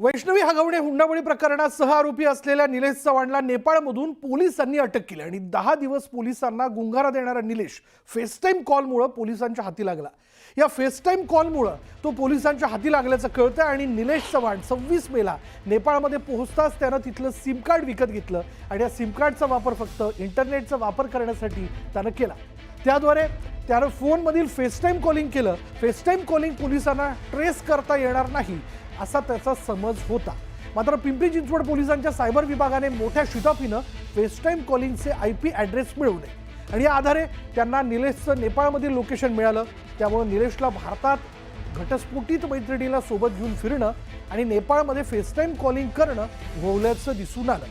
वैष्णवी हगवणे हुंडाबळी प्रकरणात सह आरोपी असलेल्या निलेश चव्हाणला नेपाळमधून पोलिसांनी अटक केली आणि दहा दिवस पोलिसांना गुंगारा देणारा निलेश फेसटाईम कॉलमुळं पोलिसांच्या हाती लागला. या फेसटाईम कॉलमुळं तो पोलिसांच्या हाती लागल्याचं कळतं आणि निलेश चव्हाण सव्वीस मेला नेपाळमध्ये पोहोचताच त्यानं तिथलं सिम कार्ड विकत घेतलं आणि या सिम कार्डचा वापर फक्त इंटरनेटचा वापर करण्यासाठी त्यानं केला. त्याद्वारे त्यानं फोनमधील फेसटाईम कॉलिंग केलं. फेसटाईम कॉलिंग पोलिसांना ट्रेस करता येणार नाही. असा त्याचा समज होता. मात्र पिंपरी चिंचवड पोलिसांच्या सायबर विभागाने मोठ्या शिटाफीनं फेसटाईम कॉलिंगचे आय पी ॲड्रेस मिळवले. आणि या आधारे त्यांना निलेशचं नेपाळमधील लोकेशन मिळालं. त्यामुळे निलेशला भारतात घटस्फोटीत मैत्रिणीला सोबत घेऊन फिरणं आणि नेपाळमध्ये फेसटाईम कॉलिंग करणं भोवल्याचं दिसून आलं.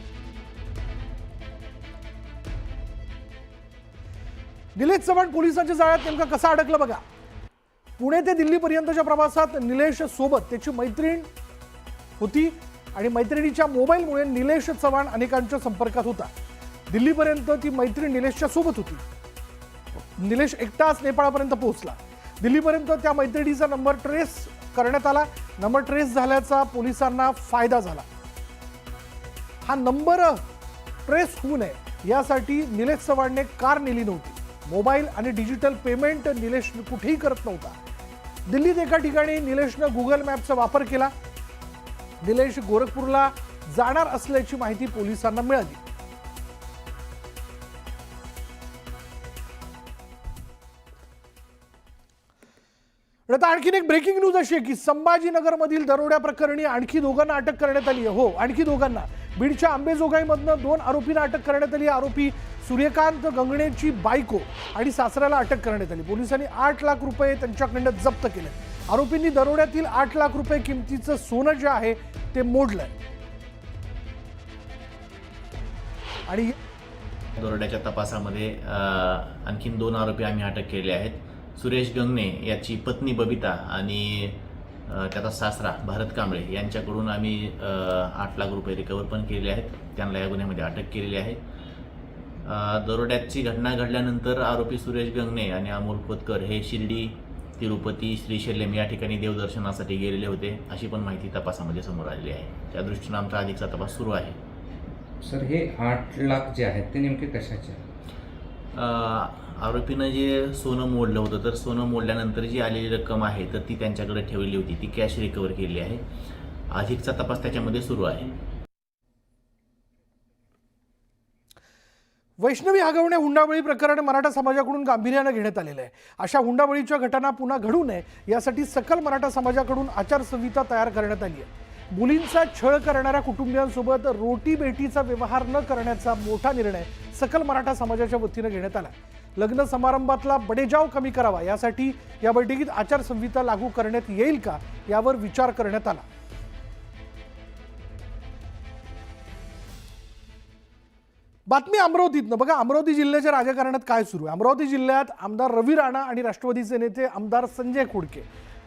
निलेश चव्हाण पोलिसांच्या जाळ्यात नेमका कसा अडकलं बघा. पुणे ते दिल्लीपर्यंतच्या प्रवासात निलेश सोबत त्याची मैत्रीण होती आणि मैत्रिणीच्या मोबाईलमुळे निलेश चव्हाण अनेकांच्या संपर्कात होता. दिल्लीपर्यंत ती मैत्रीण निलेशच्या सोबत होती. निलेश एकटाच नेपाळपर्यंत पोहोचला. दिल्लीपर्यंत त्या मैत्रिणीचा नंबर ट्रेस करण्यात आला. नंबर ट्रेस झाल्याचा पोलिसांना फायदा झाला. हा नंबर ट्रेस होऊ नये यासाठी निलेश चव्हाणने कार नेली नव्हती. मोबाईल आणि डिजिटल पेमेंट निलेश कुठेही करत नव्हता. दिल्लीत एका ठिकाणी निलेशनं गुगल मॅपचा वापर केला. निलेश गोरखपूरला जाणार असल्याची माहिती पोलिसांना मिळाली. आता आणखीन एक ब्रेकिंग न्यूज अशी आहे की संभाजीनगरमधील दरोड्या प्रकरणी आणखी दोघांना अटक करण्यात आली आहे. हो आणखी दोघांना. बीडच्या आंबेजोगाईमधनं दोन आरोपींना अटक करण्यात आली. आरोपी सूर्यकांत गंगणेची बायको आणि सासऱ्याला अटक करण्यात आली. पोलिसांनी आठ लाख रुपये त्यांच्याकडनं जप्त केले. आरोपींनी दरोड्यातील आठ लाख रुपये किमतीचं सोनं जे आहे ते मोडलंय. आणि दरोड्याच्या तपासामध्ये आणखीन दोन आरोपी आम्ही अटक केले आहेत. सुरेश गंगणे याची पत्नी बबिता आणि त्याचा सासरा भारत कांबळे यांच्याकडून आम्ही आठ लाख रुपये रिकवर पण केलेले आहेत. त्यांना या गुन्ह्यामध्ये अटक केलेली आहे. दरोड्याची घटना घडल्यानंतर आरोपी सुरेश गंगणे आणि अमोल खोतकर हे शिर्डी तिरुपती श्रीशैल्यम या ठिकाणी देवदर्शनासाठी गेलेले होते अशी पण माहिती तपासामध्ये समोर आलेली आहे. त्या दृष्टीनं आमचा अधिकचा तपास सुरू आहे. सर हे आठ लाख जे आहेत ते नेमके कशाचे आहेत? आरोपीनं जे सोनं मोडलं होतं तर सोनं मोडल्यानंतर जी आलेली रक्कम आहे तर ती त्यांच्याकडे ठेवली होती. ती कॅश रिकवर केली आहे. अधिकचा तपास त्याच्यामध्ये सुरू आहे. वैष्णवी आगवणे हुंडाबळी प्रकरण मराठा समाजाकडून गांभीर्यानं घेण्यात आलेलं आहे. अशा हुंडाबळीच्या घटना पुन्हा घडू नये यासाठी सकल मराठा समाजाकडून आचारसंहिता तयार करण्यात आली आहे. मुलींचा छळ करणाऱ्या कुटुंबियांसोबत रोटी बेटीचा व्यवहार न करण्याचा मोठा निर्णय सकल मराठा समाजाच्या वतीनं घेण्यात आला. लग्न समारंभातला बडेजाव कमी करावा यासाठी या बैठकीत आचारसंहिता लागू करण्यात येईल का यावर विचार करण्यात आला. बातमी अमरावतीतनं. बघा अमरावती जिल्ह्याच्या राजकारणात काय सुरू आहे? अमरावती जिल्ह्यात आमदार रवी राणा आणि राष्ट्रवादीचे नेते आमदार संजय खुडके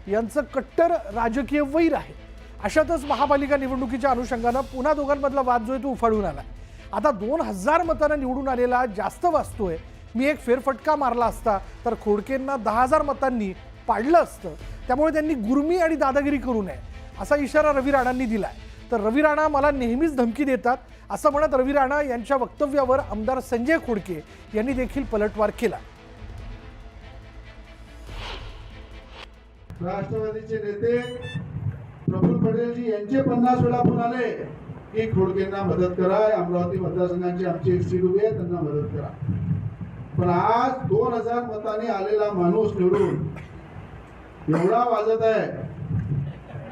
यांचं कट्टर राजकीय वैर आहे. अशातच महापालिका निवडणुकीच्या अनुषंगानं पुन्हा दोघांमधला वाद जो आहे तो उफाळून आला आता दोन हजार मतांना निवडून आलेला जास्त वाचतोय. मी एक फेरफटका मारला असता तर खोडकेंना दहा हजार मतांनी पाडलं असतं. त्यामुळे त्यांनी गुरमी आणि दादागिरी करू नये असा इशारा रवी राणांनी आहे तर रवी राणा मला नेहमीच धमकी देतात असं म्हणत रवी राणा यांच्या वक्तव्यावर आमदार संजय खोडके यांनी देखील पलटवार केला. राष्ट्रवादीचे नेते प्रफुल पटेलजी यांचे पन्नास वेळा फोन आले. की खोडकेंना मदत करा. अमरावती मतदारसंघांचे आमची एक सीट उभे त्यांना मदत करा. पण आज दोन हजार मताने आलेला माणूस निवडून एवढा वाजत आहे.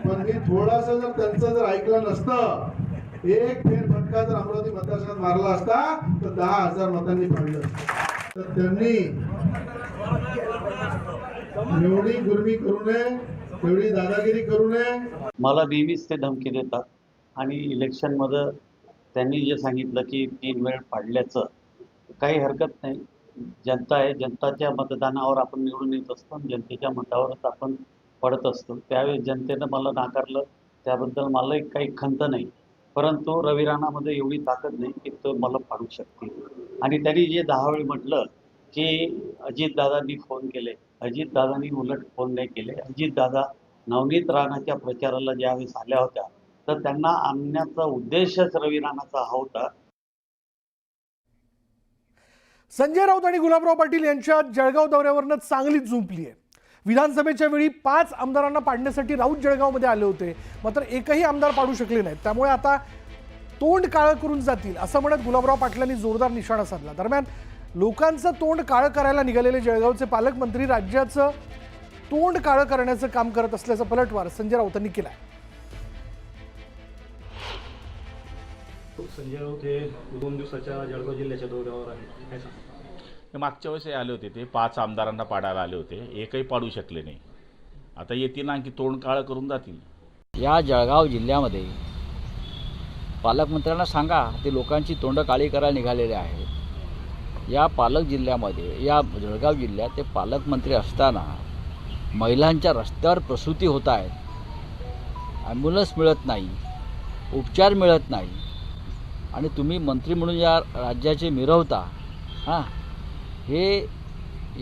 पण मी थोडस जर त्यांचं जर ऐकलं नसतं एक फेर फटका जर अमरावती मतदारसंघात मारला असता तर दहा हजार मतांनी पाडलं असतं. तर त्यांनी निवडी गुरमी करू नये. एवढी दादागिरी करू नये? मला नेहमीच ते धमकी देतात. आणि इलेक्शनमध्ये त्यांनी जे सांगितलं की तीन वेळ पाडल्याचं काही हरकत नाही. जनता आहे जनताच्या मतदानावर आपण निवडून येत असतो. आणि जनतेच्या मतावरच आपण पडत असतो. त्यावेळी जनतेनं मला नाकारलं. त्याबद्दल मला काही खंत नाही. परंतु रवी राणामध्ये एवढी ताकद नाही की तो मला पाडू शकतील. आणि त्यांनी जे दहा वेळी म्हटलं की अजितदादांनी फोन केले. अजितदादांनी उलट फोन नाही केले. अजितदादा नवनीत राणाच्या प्रचाराला ज्यावेळेस आल्या होत्या तर त्यांना आणण्याचा उद्देशच रवी राणाचा हा होता. संजय राऊत आणि गुलाबराव पाटील यांच्या जळगाव दौऱ्यावरनं चांगलीच झुंपली आहे विधानसभेच्या वेळी पाच आमदारांना पाडण्यासाठी राऊत जळगावमध्ये आले होते. मात्र एकही आमदार पाडू शकले नाहीत. त्यामुळे आता तोंड काळं करून जातील असं म्हणत गुलाबराव पाटलांनी जोरदार निशाणा साधला. दरम्यान लोकांचं तोंड काळं करायला निघालेले जळगावचे पालकमंत्री राज्याचं तोंड काळं करण्याचं काम करत असल्याचा पलटवार संजय राऊतांनी केला संजय राऊत हे दोन दिवसाच्या जळगाव जिल्ह्याच्या दौऱ्यावर आहे काय सांगा हे मागच्या वेळेस आले होते ते. पाच आमदारांना पाडायला आले होते. एकही पाडू शकले नाही. आता येतील आणखी तोंड काळं करून जातील. या जळगाव जिल्ह्यामध्ये पालकमंत्र्यांना सांगा ते लोकांची तोंड काळी करायला निघालेले आहेत. या पालक जिल्ह्यामध्ये या जळगाव जिल्ह्यात ते पालकमंत्री असताना महिलांच्या रस्त्यावर प्रसूती होत आहेत ॲम्ब्युलन्स मिळत नाही उपचार मिळत नाही आणि तुम्ही मंत्री म्हणून या राज्याचे मिरवता हां? हे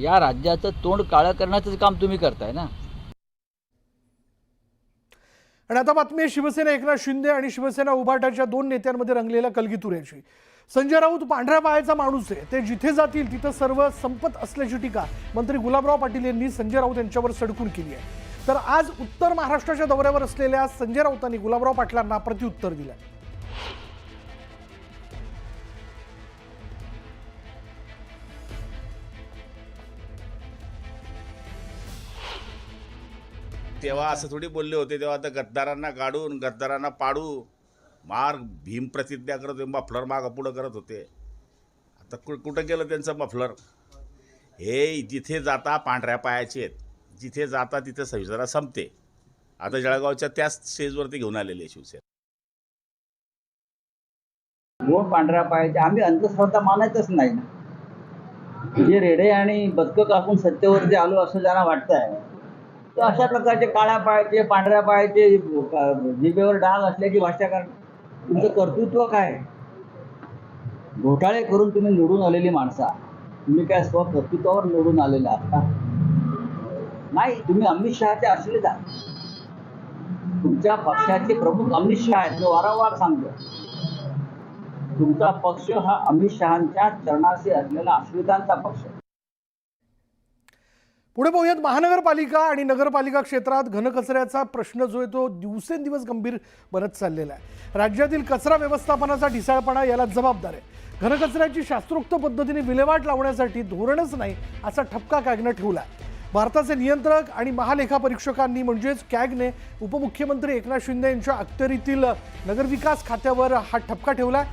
या राज्याचं तोंड काळं करण्याचंच काम तुम्ही करताय ना? आणि आता बातमी आहे शिवसेना एकनाथ शिंदे आणि शिवसेना उभाटाच्या दोन नेत्यांमध्ये रंगलेल्या कलगीतुऱ्याची. संजय राऊत पांढऱ्या पायाचा माणूस आहे. ते जिथे जातील तिथं सर्व संपत असल्याची टीका मंत्री गुलाबराव पाटील यांनी संजय राऊत यांच्यावर सडकून केली आहे. तर आज उत्तर महाराष्ट्राच्या दौऱ्यावर असलेल्या संजय राऊतांनी गुलाबराव पाटलांना प्रत्युत्तर दिलं. तेव्हा असं थोडी बोलले होते तेव्हा आता गद्दारांना काढून गद्दारांना पाडू. मार भीम प्रतिज्ञा करत होते मफलर मागं पुढं करत होते. आता कु कुठं गेलं त्यांचं मफलर? हे जिथे जाता पांढऱ्या पायाचे आहेत. जिथे जाता तिथे संविधाना संपते. आता जळगावच्या त्याच स्टेजवरती घेऊन आलेले आहे शिवसेना. मूळ पांढऱ्या पायाचे आम्ही अंधश्रद्धा मानायचंच नाही. जे रेडे आणि बदकं कापून सत्तेवरती आलो असं ज्यांना वाटतंय तर अशा प्रकारचे काळ्या पायाचे पांढऱ्या पायाचे जिभेवर डाग असल्याची भाषा करणं तुमचं कर्तृत्व काय? घोटाळे करून तुम्ही निवडून आलेली माणसा. तुम्ही काय स्वकर्तृत्वावर निवडून आलेले आहात का? नाही तुम्ही अमित शहाचे असलेच आहात. तुमच्या पक्षाचे प्रमुख अमित शहा आहेत मी वारंवार सांगतो. तुमचा पक्ष हा अमित शहांच्या चरणाशी असलेला आश्रितांचा पक्ष. आहे. पुढे पाहूयात महानगरपालिका आणि नगरपालिका क्षेत्रात घनकचऱ्याचा प्रश्न जो आहे तो दिवसेंदिवस गंभीर बनत चाललेला आहे. राज्यातील कचरा व्यवस्थापनाचा ढिसाळपणा याला जबाबदार आहे. घनकचऱ्याची शास्त्रोक्त पद्धतीने विल्हेवाट लावण्यासाठी धोरणच नाही असा ठपका कॅगनं ठेवला आहे. भारताचे नियंत्रक आणि महालेखापरीक्षकांनी म्हणजेच कॅगने उपमुख्यमंत्री एकनाथ शिंदे यांच्या अखत्यारीतील नगरविकास खात्यावर हा ठपका ठेवला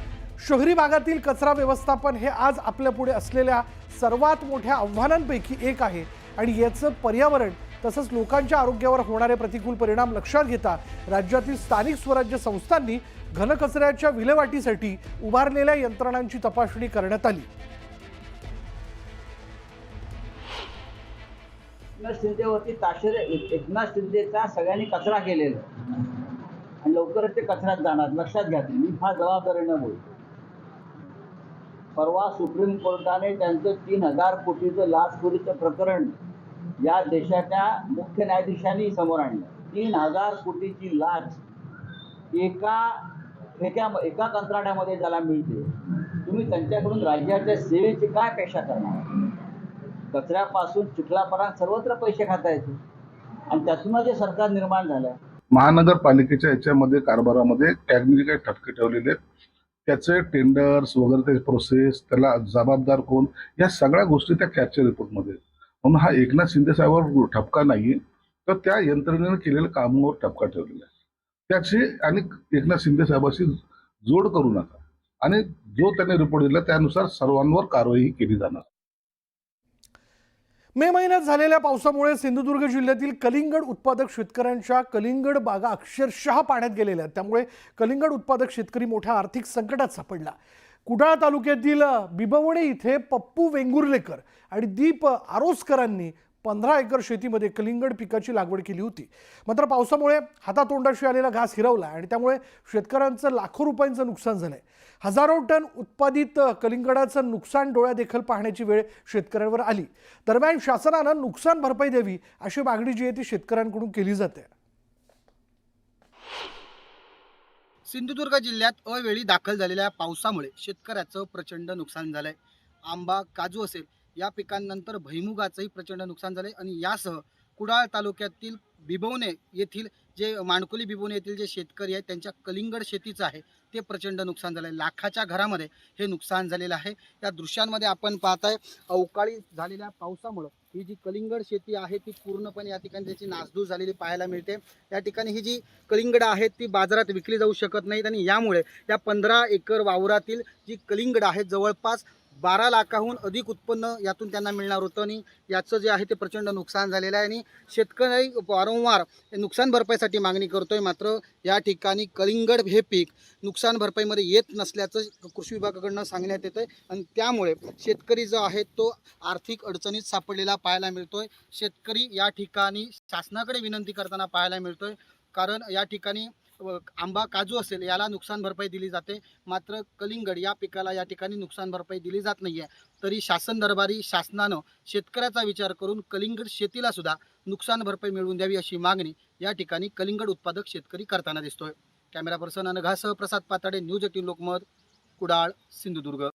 शहरी भागातील कचरा व्यवस्थापन हे आज आपल्यापुढे असलेल्या सर्वात मोठ्या आव्हानांपैकी एक आहे. आणि याचं पर्यावरण तसंच लोकांच्या आरोग्यावर होणारे प्रतिकूल परिणाम लक्षात घेता राज्यातील स्थानिक स्वराज्य संस्थांनी घनकचऱ्याच्या विल्हेवाटीसाठी उभारलेल्या यंत्रणांची तपासणी करण्यात आली. शिंदेवरती ताशेरे एक- एकनाथ शिंदेचा सगळ्यांनी कचरा केलेला आणि लवकरच ते कचऱ्यात जाणार. लक्षात घ्या मी फार जबाबदारीनं बोलतो परवा सुप्रीम कोर्टाने त्यांचं तीन हजार कोटीचं लाचखोरीचं प्रकरण या देशाच्या मुख्य न्यायाधीशांनी समोर आणलं. तीन हजार कोटीची लाच एका एका एका कंत्राटामध्ये ज्याला मिळते तुम्ही त्यांच्याकडून राज्याच्या सेवेची काय अपेक्षा करणार? कचऱ्यापासून चिखलापर्यंत सर्वत्र पैसे खाता येते आणि त्यातूनच जे सरकार निर्माण झालं महानगरपालिकेच्या याच्यामध्ये कारभारामध्ये कॅगने काही ठपके ठेवलेले आहेत. त्याचे टेंडर्स वगैरे त्याचे प्रोसेस त्याला जबाबदार कोण? या सगळ्या गोष्टी त्या कॅगच्या रिपोर्टमध्ये आहेत. म्हणून हा एकनाथ शिंदे साहेबांवर ठपका नाही तर त्या यंत्रणेनं केलेल्या कामावर ठपका ठेवलेला आहे. त्याची आणि एकनाथ शिंदे साहेबाशी जोड करू नका. आणि जो त्याने रिपोर्ट दिला त्यानुसार सर्वांवर कारवाई केली जाणार. मे महिन्यात झालेल्या पावसामुळे सिंधुदुर्ग जिल्ह्यातील कलिंगड उत्पादक शेतकऱ्यांच्या कलिंगड बागा अक्षरशः पाण्यात गेलेल्या आहेत. त्यामुळे कलिंगड उत्पादक शेतकरी मोठ्या आर्थिक संकटात सापडला. कुडाळ तालुक्यातील बिबवणे इथे पप्पू वेंगुर्लेकर आणि दीप आरोसकरांनी पंधरा एकर शेतीमध्ये कलिंगड पिकाची लागवड केली होती. मात्र पावसामुळे हातातोंडाशी आलेला घास हिरवला आणि त्यामुळे शेतकऱ्यांचं लाखो रुपयांचं नुकसान झालंय. हजारो टन उत्पादित कलिंगडाचं नुकसान डोळ्यादेखील पाहण्याची वेळ शेतकऱ्यांवर आली. दरम्यान शासनानं नुकसान भरपाई द्यावी अशी मागणी जी आहे ती शेतकऱ्यांकडून केली जाते. सिंधुदुर्ग जिल्ह्यात अवेळी दाखल झालेल्या पावसामुळे शेतकऱ्याचं प्रचंड नुकसान झालंय. आंबा काजू असेल या पिकांनंतर भैमुगाचंही प्रचंड नुकसान झालंय आणि यासह कुडाळ तालुक्यातील बिबवणे येथील जे माणकोली बिबवणे येथील जे शेतकरी आहेत त्यांच्या कलिंगड शेतीचं आहे ते प्रचंड नुकसान झालं आहे लाखाच्या घरामध्ये हे नुकसान झालेलं आहे. या दृश्यांमध्ये आपण पाहताय अवकाळी झालेल्या पावसामुळं ही जी कलिंगड शेती आहे ती पूर्णपणे या ठिकाणी त्याची नासधूस झालेली पाहायला मिळते. या ठिकाणी ही जी कलिंगड आहेत ती बाजारात विकली जाऊ शकत नाहीत आणि यामुळे या पंधरा एकर वावरातील जी कलिंगड आहेत जवळपास बारा लाखाहून अधिक उत्पन्न यातून त्यांना मिळणार होतं आणि याचं जे आहे ते प्रचंड नुकसान झालेलं आहे आणि शेतकरी वारंवार नुकसान भरपाईसाठी मागणी करतोय. मात्र या ठिकाणी कलिंगड हे पीक नुकसान भरपाईमध्ये येत नसल्याचं कृषी विभागाकडनं सांगण्यात येतं आणि त्यामुळे शेतकरी जो आहे तो आर्थिक अडचणीत सापडलेला पाहायला मिळतोय. शेतकरी या ठिकाणी शासनाकडे विनंती करताना पाहायला मिळतोय. कारण या ठिकाणी आंबा काजू असेल याला नुकसान भरपाई दिली जाते. मात्र कलिंगड या पिकाला या ठिकाणी नुकसान भरपाई दिली जात नाही आहे तरी शासन दरबारी शासनानं शेतकऱ्याचा विचार करून कलिंगड शेतीला सुद्धा नुकसान भरपाई मिळवून द्यावी अशी मागणी या ठिकाणी कलिंगड उत्पादक शेतकरी करताना दिसतोय. कॅमेरा पर्सन अनघासह प्रसाद पाताडे न्यूज एटीन लोकमत कुडाळ सिंधुदुर्ग.